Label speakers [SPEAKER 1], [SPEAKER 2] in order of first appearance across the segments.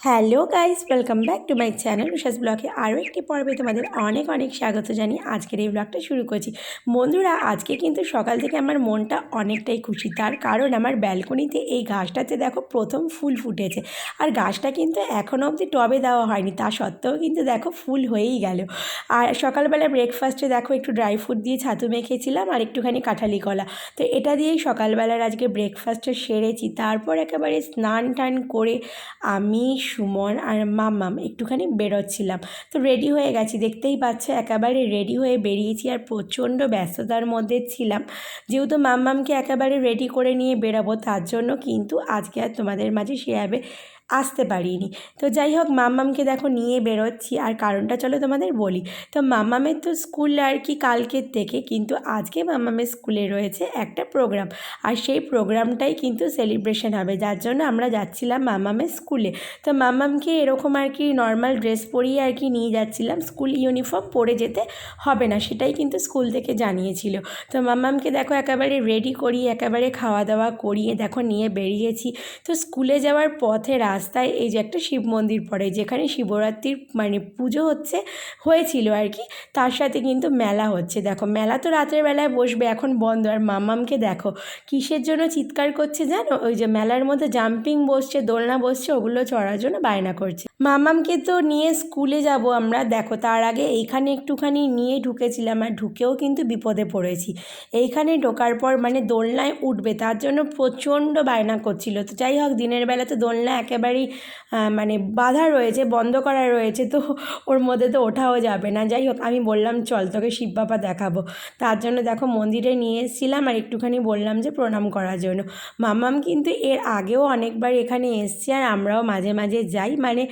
[SPEAKER 1] Hello guys welcome back to my channel Ushas ব্লগে আরও একটি পর্বে তোমাদের অনেক অনেক স্বাগত জানিয়ে আজকের এই ব্লগটা শুরু করছি। বন্ধুরা, আজকে কিন্তু সকাল থেকে আমার মনটা অনেকটাই খুশি। তার কারণ আমার ব্যালকনিতে এই গাছটাতে দেখো প্রথম ফুল ফুটেছে। আর গাছটা কিন্তু এখনও অবধি টবে দেওয়া হয়নি। তা সত্ত্বেও কিন্তু দেখো ফুল হয়েই গেল। আর সকালবেলা ব্রেকফাস্টে দেখো একটু ড্রাই ফ্রুট দিয়ে ছাতু মেখেছিলাম আর একটুখানি কাঁঠালি কলা। তো এটা দিয়েই সকালবেলার আজকে ব্রেকফাস্টটা সেরেছি। তারপর একেবারে স্নান টান করে আমি সুমন আর মামাম একটুখানি বেরোচ্ছিলাম। তো রেডি হয়ে গেছি, দেখতেই পাচ্ছে একেবারে রেডি হয়ে বেরিয়েছি আর প্রচণ্ড ব্যস্ততার মধ্যে ছিলাম। যেহেতু মামামকে একেবারে রেডি করে নিয়ে বেরাবো, তার জন্য কিন্তু আজকে আর তোমাদের মাঝে সেভাবে আসতে পারিনি। তো যাই হোক মাম্মামকে দেখো নিয়ে বেরোচ্ছি। আর কারণটা চলো তোমাদের বলি। তো মাম্মামের তো স্কুল আর কি কালকের থেকে, কিন্তু আজকে মাম্মামের স্কুলে রয়েছে একটা প্রোগ্রাম। আর সেই প্রোগ্রামটাই কিন্তু সেলিব্রেশন হবে। যার জন্য আমরা যাচ্ছিলাম মাম্মামের স্কুলে। তো মাম্মামকে এরকম আর কি নর্মাল ড্রেস পরিয়ে আর কি নিয়ে যাচ্ছিলাম। স্কুল ইউনিফর্ম পরে যেতে হবে না, সেটাই কিন্তু স্কুল থেকে জানিয়েছিল। তো মাম্মামকে দেখো একেবারে রেডি করিয়ে, একেবারে খাওয়া দাওয়া করিয়ে দেখো নিয়ে বেরিয়েছি। তো স্কুলে যাওয়ার পথে রাস্তায় এই যে একটা শিব মন্দির পড়ে, যেখানে শিবরাত্রির মানে পুজো হচ্ছে, হয়েছিল আর কি। তার সাথে কিন্তু মেলা হচ্ছে। দেখো, মেলা তো রাতের বেলায় বসবে, এখন বন্ধ। আর মামামকে দেখো, কিসের জন্য চিৎকার করছে জানো? ওই যে মেলার মধ্যে জাম্পিং বসছে, দোলনা বসছে, ওগুলো চড়ার জন্য বায়না করছে। মামামকে তো নিয়ে স্কুলে যাব আমরা। দেখো, তার আগে এইখানে একটুখানি নিয়ে ঢুকেছিলাম, আর ঢুকেও কিন্তু বিপদে পড়েছি। এইখানে ঢোকার পর মানে দোলনায় উঠবে, তার জন্য প্রচণ্ড বায়না করছিল। তো যাই হোক, দিনের বেলা তো দোলনা একেবারেই মানে বাধা রয়েছে, বন্ধ করা রয়েছে, তো ওর মধ্যে তো ওঠাও যাবে না। যাই হোক, আমি বললাম, চল তোকে শিব বাবা দেখাবো। তার জন্য দেখো মন্দিরে নিয়ে এসেছিলাম আর একটুখানি বললাম যে প্রণাম করার জন্য। মামাম কিন্তু এর আগেও অনেকবার এখানে এসছি আর আমরাও মাঝে মাঝে যাই। মানে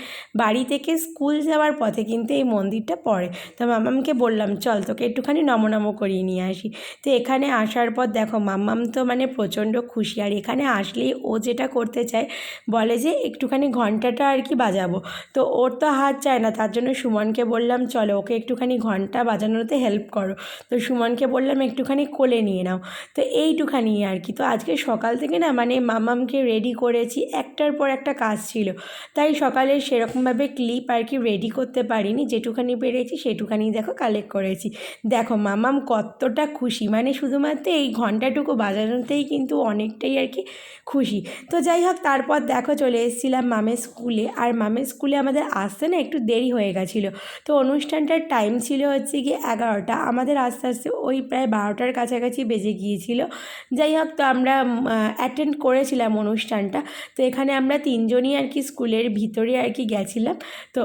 [SPEAKER 1] বাড়ি থেকে স্কুল যাওয়ার পথে কিন্তু এই মন্দিরটা পড়ে। তো মামামকে বললাম, চল তোকে একটুখানি নমনম করিয়ে নিয়ে আসি। তো এখানে আসার পর দেখো মাম্মাম তো মানে প্রচণ্ড খুশি। আর এখানে আসলেই ও যেটা করতে চায়, বলে যে একটুখানি ঘন্টাটা আর কি বাজাবো। তো ওর তো হাত চায় না, তার জন্য সুমনকে বললাম, চলো ওকে একটুখানি ঘণ্টা বাজানোতে হেল্প করো। তো সুমনকে বললাম, একটুখানি কোলে নিয়ে নাও। তো এইটুখানি আর কি। তো আজকে সকাল থেকে না মানে মামামকে রেডি করেছি, একটার পর একটা কাজ ছিল। তাই সকালে সেরকমভাবে ক্লিপ আর কি রেডি করতে পারিনি, যেটুখানি পেরেছি সেটুখানি দেখো কালেক্ট করেছি। দেখো মামাম কতটা খুশি মানে শুধুমাত্র এই ঘন্টাটুকু বাজানোতেই কিন্তু অনেকটাই আর কি খুশি। তো যাই হোক, তারপর দেখো চলে এসেছিলাম মামের স্কুলে, আর মামের স্কুলে আমাদের আসতে না একটু দেরি হয়ে গেছিল। তো অনুষ্ঠানটার টাইম ছিল হচ্ছে গিয়ে এগারোটা। আমাদের আস্তে আস্তে ওই প্রায় বারোটার কাছাকাছি বেজে গিয়েছিল। যাই হোক, তো আমরা অ্যাটেন্ড করেছিলাম অনুষ্ঠানটা। তো এখানে আমরা তিনজনই আর কি স্কুলের ভিতরে আর কি গেছিলাম। তো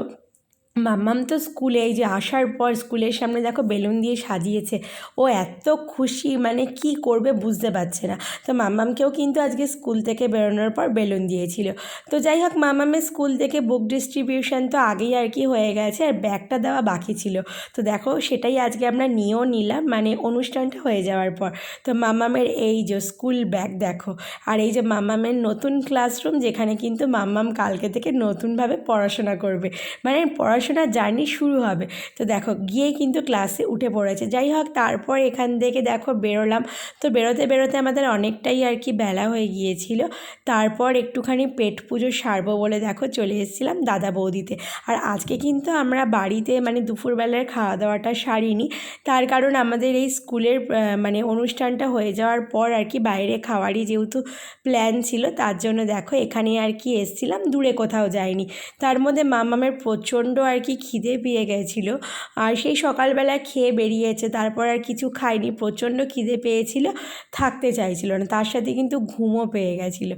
[SPEAKER 1] মাম্মাম তো স্কুলে, এই যে আসার পর স্কুলের সামনে দেখো বেলুন দিয়ে সাজিয়েছে। ও এত খুশি মানে কি করবে বুঝতে পারছে না। তো মাম্মামকেও কিন্তু আজকে স্কুল থেকে বেরোনোর পর বেলুন দিয়েছিল। তো যাই হোক মাম্মামের স্কুল থেকে বুক ডিস্ট্রিবিউশন তো আগেই আর কি হয়ে গেছে, আর ব্যাগটা দেওয়া বাকি ছিল। তো দেখো, সেটাই আজকে আমরা নিয়েও নিলাম মানে অনুষ্ঠানটা হয়ে যাওয়ার পর। তো মাম্মামের এই যে স্কুল ব্যাগ দেখো, আর এই যে মাম্মামের নতুন ক্লাসরুম যেখানে কিন্তু মাম্মাম কালকে থেকে নতুনভাবে পড়াশোনা করবে। মানে পড়াশোনা পড়াশোনার জার্নি শুরু হবে। তো দেখো, গিয়ে কিন্তু ক্লাসে উঠে পড়েছে। যাই হোক, তারপর এখান থেকে দেখো বেরোলাম। তো বেরোতে বেরোতে আমাদের অনেকটাই আর কি বেলা হয়ে গিয়েছিল। তারপর একটুখানি পেট পুজো সারবো বলে দেখো চলে এসেছিলাম দাদা বৌদিতে। আর আজকে কিন্তু আমরা বাড়িতে মানে দুপুরবেলার খাওয়া দাওয়াটা সারিনি। তার কারণ আমাদের এই স্কুলের মানে অনুষ্ঠানটা হয়ে যাওয়ার পর আর কি বাইরে খাওয়ারই যেহেতু প্ল্যান ছিল, তার জন্য দেখো এখানে আর কি এসছিলাম। দূরে কোথাও যায়নি তার মধ্যে মামামের প্রচণ্ড আর কি খিদে পেয়ে গেছিল। আর সেই সকালবেলা খেয়ে বেরিয়েছে, তারপর আর কিছু খায়নি, প্রচণ্ড খিদে পেয়েছিল, থাকতে চাইছিল না, তার সাথে কিন্তু ঘুমও পেয়ে গেছিল।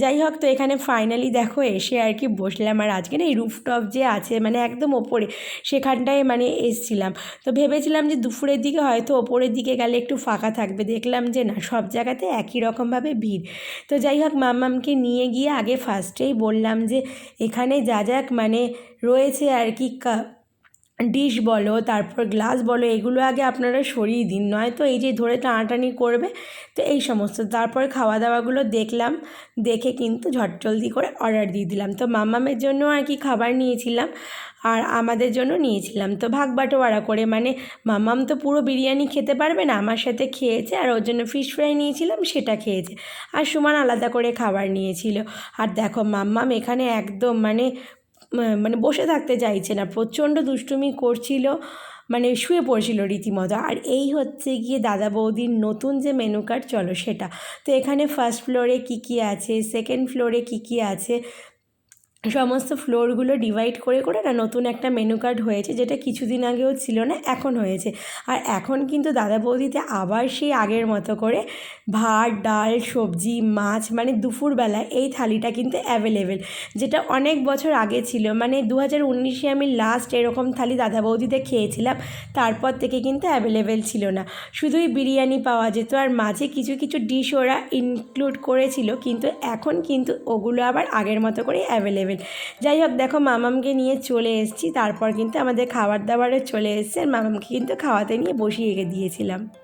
[SPEAKER 1] যাই হোক, তো এখানে ফাইনালি দেখো এসে আর কি বসলাম, আর আজকে না এই রুফটপ যে আছে মানে একদম ওপরে, সেখানটায় মানে এসছিলাম। তো ভেবেছিলাম যে দুপুরের দিকে হয়তো ওপরের দিকে গেলে একটু ফাঁকা থাকবে, দেখলাম যে না, সব জায়গাতে একই রকমভাবে ভিড়। তো যাই হোক, মাম্মামকে নিয়ে গিয়ে আগে ফার্স্টেই বললাম যে এখানে যা যাক মানে রয়েছে আর কি ডিশ বলো, তারপর গ্লাস বলো, এগুলো আগে আপনারা সরিয়ে দিন। নয় তো এই যে ধরে টানাটানি করবে, তো এই সমস্ত। তারপর খাওয়া দাওয়াগুলো দেখলাম, দেখে কিন্তু ঝটজলদি করে অর্ডার দিয়ে দিলাম। তো মামামের জন্য আর কি খাবার নিয়েছিলাম, আর আমাদের জন্য নিয়েছিলাম। তো ভাগ বাটোয়ারা করে মানে মামাম তো পুরো বিরিয়ানি খেতে পারবে না, আমার সাথে খেয়েছে, আর ওর জন্য ফিশ ফ্রাই নিয়েছিলাম, সেটা খেয়েছে। আর সুমান আলাদা করে খাবার নিয়েছিল। আর দেখো মাম্মাম এখানে একদম মানে মানে বসে থাকতে চাইছে না প্রচণ্ড দুষ্টুমি করছিল মানে শুয়ে পড়ছিল রীতিমতো। আর এই হচ্ছে গিয়ে দাদা বৌদির নতুন যে মেনু কার্ড চলো সেটা। তো এখানে ফার্স্ট ফ্লোরে কী কী আছে সেকেন্ড ফ্লোরে কী কী আছে সমস্ত ফ্লোরগুলো ডিভাইড করে করে না নতুন একটা মেনু কার্ড হয়েছে, যেটা কিছুদিন আগেও ছিল না, এখন হয়েছে। আর এখন কিন্তু দাদা বৌদিতে আবার সেই আগের মতো করে ভাত, ডাল, সবজি, মাছ মানে দুপুরবেলা এই থালিটা কিন্তু অ্যাভেলেবেল যেটা অনেক বছর আগে ছিল। মানে দু হাজার উনিশে আমি লাস্ট এরকম থালি দাদা বৌদিতে খেয়েছিলাম, তারপর থেকে কিন্তু অ্যাভেলেবেল ছিল না। শুধুই বিরিয়ানি পাওয়া যেত, আর মাঝে কিছু কিছু ডিশ ওরা ইনক্লুড করেছিল, কিন্তু এখন কিন্তু ওগুলো আবার আগের মতো করে অ্যাভেলেবেল যাই হোক, দেখো মামামকে নিয়ে চলে এসেছি। তারপর কিন্তু আমাদের খাবার দাবারে চলে এসছে। আর মামামকে কিন্তু খাওয়াতে নিয়ে বসিয়ে দিয়েছিলাম।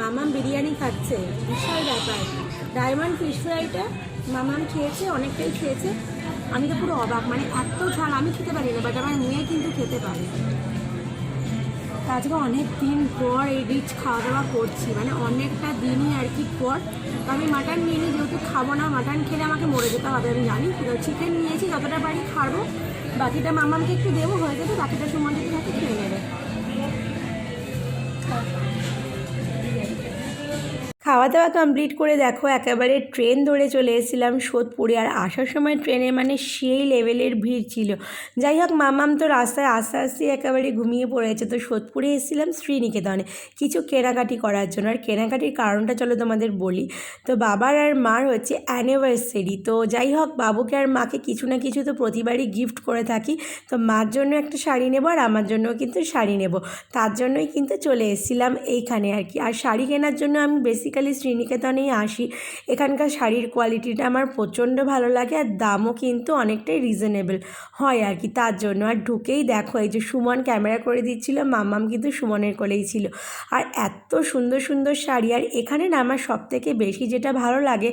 [SPEAKER 1] মামাম বিরিয়ানি খাচ্ছে। বিশাল ব্যাপার। ডায়মন্ড ফিশ ফ্রাইটা মামাম খেয়েছে, অনেকটাই খেয়েছে। আমি তো পুরো অবাক মানে এত ঝাল, আমি খেতে পারি না বাট আমার মেয়ে কিন্তু খেতে পারে। আজকে অনেক দিন পর এই রিচ খাওয়া দাওয়া করছি মানে অনেকটা দিনই আর কি পর। আমি মাটন নিয়ে নিই যেহেতু খাব না মাটন খেলে আমাকে মরে যেতে হবে, আমি জানি। চিকেন নিয়েছি, যতটা পারি খাব। বাকিটা মামামকে একটু দেবো, হয়ে যাবে, বাকিটা সুমন যদি খেয়ে নেবে? খাওয়া দাওয়া কমপ্লিট করে দেখো, একেবারে ট্রেন ধরে চলে এসেছিলাম সোদপুরে। আর আসার সময় ট্রেনে মানে সেই লেভেলের ভিড় ছিল। যাই হোক, মামাম তো রাস্তায় আস্তে আস্তে একেবারে ঘুমিয়ে পড়েছে তো সোদপুরে এসেছিলাম শ্রীনিকেতনে, কিছু কেনাকাটি করার জন্য। আর কেনাকাটির কারণটা চলো তোমাদের বলি। তো বাবার আর মার হচ্ছে অ্যানিভার্সারি তো যাই হোক, বাবুকে আর মাকে কিছু না কিছু তো প্রতিবারই গিফট করে থাকি। তো মার জন্য একটা শাড়ি নেব আর আমার জন্যও কিন্তু শাড়ি নেব। তার জন্যই কিন্তু চলে এসেছিলাম এইখানে আর কি। আর শাড়ি কেনার জন্য আমি বেসিক্যালি শ্রীনিকেতনেই আসি। এখানকার শাড়ির কোয়ালিটিটা আমার প্রচণ্ড ভালো লাগে আর দামও কিন্তু অনেকটাই রিজনেবল হয় আর কি তার জন্য। আর ঢুকেই দেখো, এই যে সুমন ক্যামেরা করে দিচ্ছিল, মাম্মাম কিন্তু সুমনের কোলেই ছিল। আর এত সুন্দর সুন্দর শাড়ি, আর এখানে না আমার সব থেকে বেশি যেটা ভালো লাগে,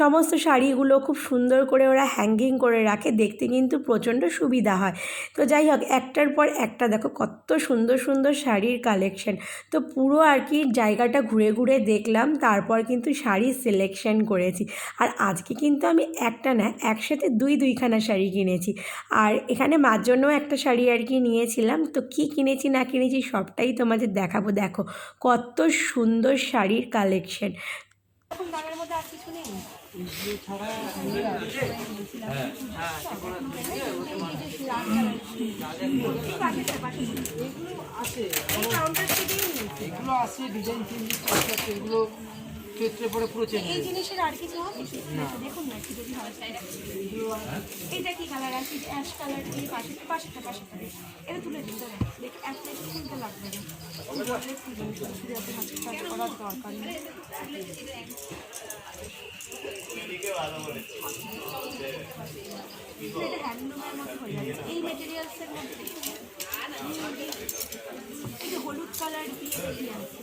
[SPEAKER 1] সমস্ত শাড়িগুলো খুব সুন্দর করে ওরা হ্যাঙ্গিং করে রাখে, দেখতে কিন্তু প্রচণ্ড সুবিধা হয়। তো যাই হোক, একটার পর একটা দেখো, কত সুন্দর সুন্দর শাড়ির কালেকশন তো পুরো আর কি জায়গাটা ঘুরে ঘুরে দেখলাম তারপর কিন্তু শাড়ি সিলেকশন করেছি। আর আজকে কিন্তু আমি একটা না, একসাথে দুই দুইখানা শাড়ি কিনেছি। আর এখানে মার জন্যও একটা শাড়ি আর কি নিয়েছিলাম। তো কি কিনেছি না কিনেছি সবটাই তোমাদের দেখাবো। দেখো, কত সুন্দর শাড়ির কালেকশন দামের মধ্যে আর কিছু নেই?
[SPEAKER 2] এগুলো আছে ডিজাইন চেঞ্জ এগুলো ক্ষেত্রে পরে পুরো চেঞ্জ
[SPEAKER 1] এই জিনিসের আর কিছু হবে দেখুন না একটু যদি হয় এটা কি কালার আছে অ্যাশ কালার এই পাশে পাশেটা পাশেটা এটা তুলে দিন ধরে দেখ একটা খুলতে লাগবে? না করার দরকার নেই। এটা হ্যান্ডলুমের মতো হয়ে যাবে। এই মেটেরিয়ালসের মধ্যে হলুদ কালার দিয়ে কি আছে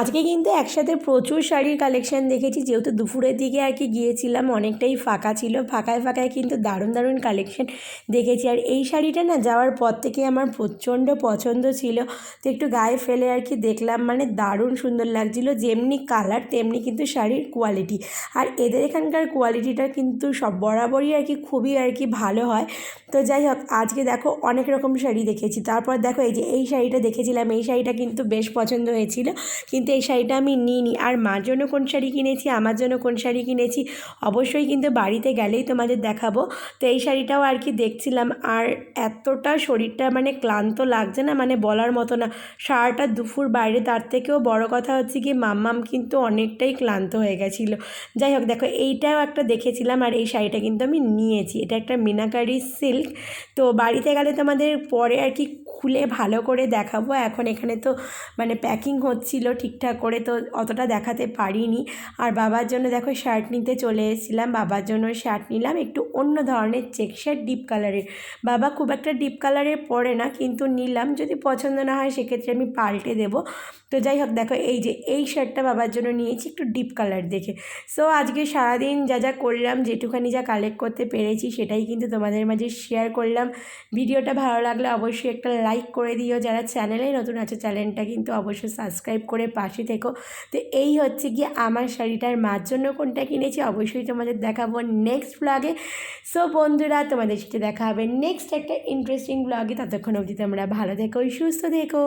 [SPEAKER 1] আজকে কিন্তু একসাথে প্রচুর শাড়ির কালেকশন দেখেছি, যেহেতু দুপুরের দিকে আর কি গিয়েছিলাম, অনেকটাই ফাঁকা ছিল, ফাঁকায় ফাঁকায় কিন্তু দারুণ দারুণ কালেকশন দেখেছি। আর এই শাড়িটা না যাওয়ার পর থেকে আমার প্রচণ্ড পছন্দ ছিল, তো একটু গায়ে ফেলে আর কি দেখলাম মানে দারুণ সুন্দর লাগছিল, যেমনি কালার তেমনি কিন্তু শাড়ির কোয়ালিটি আর এদের এখানকার কোয়ালিটিটা কিন্তু সব বরাবরই আর কি খুবই আর কি ভালো হয়। তো যাই হোক, আজকে দেখো অনেক রকম শাড়ি দেখেছি, তারপর দেখো এই যে এই শাড়িটা দেখেছিলাম, এই শাড়িটা কিন্তু বেশ পছন্দ হয়েছিল। কিন্তু এই শাড়িটা আমি নিইনি। আর মার জন্য কোন শাড়ি কিনেছি, আমার জন্য কোন শাড়ি কিনেছি, অবশ্যই কিন্তু বাড়িতে গেলেই তোমাদের দেখাবো। তো এই শাড়িটাও আর কি দেখছিলাম। আর এতটা শরীরটা মানে ক্লান্ত লাগছে না মানে বলার মতো না। সারাটা দুপুর বাইরে, তার থেকেও বড় কথা হচ্ছে কি, মাম্মাম কিন্তু অনেকটাই ক্লান্ত হয়ে গেছিল। যাই হোক, দেখো, এইটাও একটা দেখেছিলাম আর এই শাড়িটা কিন্তু আমি নিয়েছি। এটা একটা মিনাকারি সিল্ক। তো বাড়িতে গেলে তোমাদের পরে আর কি খুলে ভালো করে দেখাবো। এখন এখানে তো মানে প্যাকিং হচ্ছিল ঠিকঠাক করে, তো অতটা দেখাতে পারিনি। আর বাবার জন্য দেখো শার্ট নিতে চলে এসেছিলাম, বাবার জন্য শার্ট নিলাম। একটু অন্য ধরনের চেক শার্ট ডিপ কালারের বাবা খুব একটা ডিপ কালারের পরে না, কিন্তু নিলাম। যদি পছন্দ না হয় সেক্ষেত্রে আমি পাল্টে দেবো। তো যাই হোক, দেখো এই যে, এই শার্টটা বাবার জন্য নিয়েছি একটু ডিপ কালার দেখে। সো আজকে সারাদিন যা যা করলাম, যেটুখানি যা কালেক্ট করতে পেরেছি সেটাই কিন্তু তোমাদের মাঝে শেয়ার করলাম। ভিডিওটা ভালো লাগলে অবশ্যই একটা লাইক করে দিও। যারা চ্যানেলে নতুন আছে চ্যানেলটা কিন্তু অবশ্যই সাবস্ক্রাইব করে পাশে থেকো। তো এই হচ্ছে গিয়ে আমার শাড়িটার মার জন্য কোনটা কিনেছি, অবশ্যই তোমাদের দেখাবো নেক্সট ব্লগে সো বন্ধুরা, তোমাদের সাথে দেখা হবে নেক্সট একটা ইন্টারেস্টিং ব্লগে ততক্ষণ অবধি তোমরা ভালো থেকো, সুস্থ থেকো।